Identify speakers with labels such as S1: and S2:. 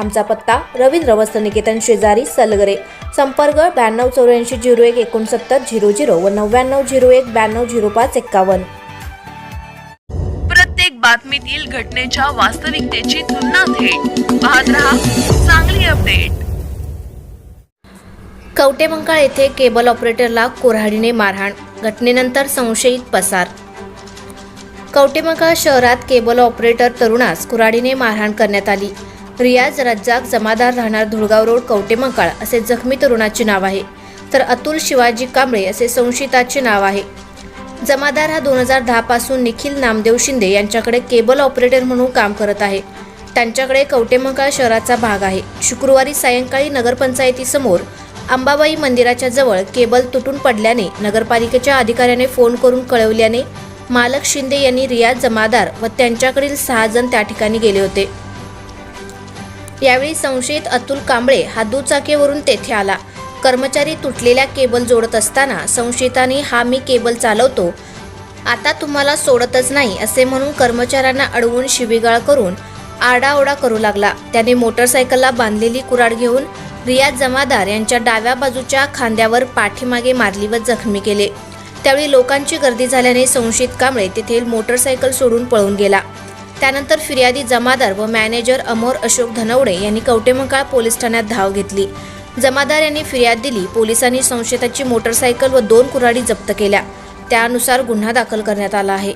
S1: आमचा पत्ता रवींद्र वस्त्र निकेतन शेजारी सलगरे. संपर्क ब्याण्णव चौऱ्याऐंशी झिरो एक एकोणसत्तर झिरो झिरो व नव्याण्णव झिरो एक ब्याण्णव झिरो पाच एक्कावन्न.
S2: प्रत्येक बातमीतील घटनेच्या वास्तविकतेची तुलना थेट. पाहत रहा चांगली अपडेट.
S1: कवटेमंकाळ येथे केबल ऑपरेटरला कोऱ्हाडीने मारहाण घटनेनंतर संशयित पसार. कवटेमंकाळ शहरात केबल ऑपरेटर तरुणास कुऱ्हाडीने मारहाण करण्यात आली. रियाज रज्जाक जमादार राहणार धुळगाव रोड कवटेमंकाळ असे जखमी तरुणाचे नाव आहे. तर अतुल शिवाजी कांबळे असे संशयिताचे नाव आहे. जमादार हा दोन हजार दहापासून निखिल नामदेव शिंदे यांच्याकडे केबल ऑपरेटर म्हणून काम करत आहे. त्यांच्याकडे कवटेमंकाळ शहराचा भाग आहे. शुक्रवारी सायंकाळी नगरपंचायतीसमोर अंबाबाई मंदिराच्या जवळ केबल तुटून पडल्याने नगरपालिकेच्या अधिकाऱ्याने फोन करून कळवल्याने मालक शिंदे यांनी रियाज जमादार व त्यांच्याकडील सहा जण त्या ठिकाणी गेले होते. यावेळी संशयित अतुल कांबळे हा दुचाकीवरून तेथे आला. कर्मचारी तुटलेल्या केबल जोडत असताना संशयिताने हा मी केबल चालवतो. आता तुम्हाला सोडतच नाही असे म्हणून कर्मचाऱ्यांना अडवून शिवीगाळ करून आरडाओरडा करू लागला. त्याने मोटरसायकलला बांधलेली कुराड घेऊन रियाज जमादार यांच्या डाव्या बाजूच्या खांद्यावर पाठीमागे मारली व जखमी केले. त्यावेळी लोकांची गर्दी झाल्याने संशयित कांबळे तेथील मोटरसायकल सोडून पळून गेला. त्यानंतर फिर्यादी जमादार व मॅनेजर अमोर अशोक धनवडे यांनी कवटेमंकाळ पोलीस ठाण्यात धाव घेतली. जमादार यांनी फिर्याद दिली पोलिसांनी संशयिताची मोटरसायकल व दोन कुऱ्हाडी जप्त केल्या. त्यानुसार गुन्हा दाखल करण्यात आला आहे.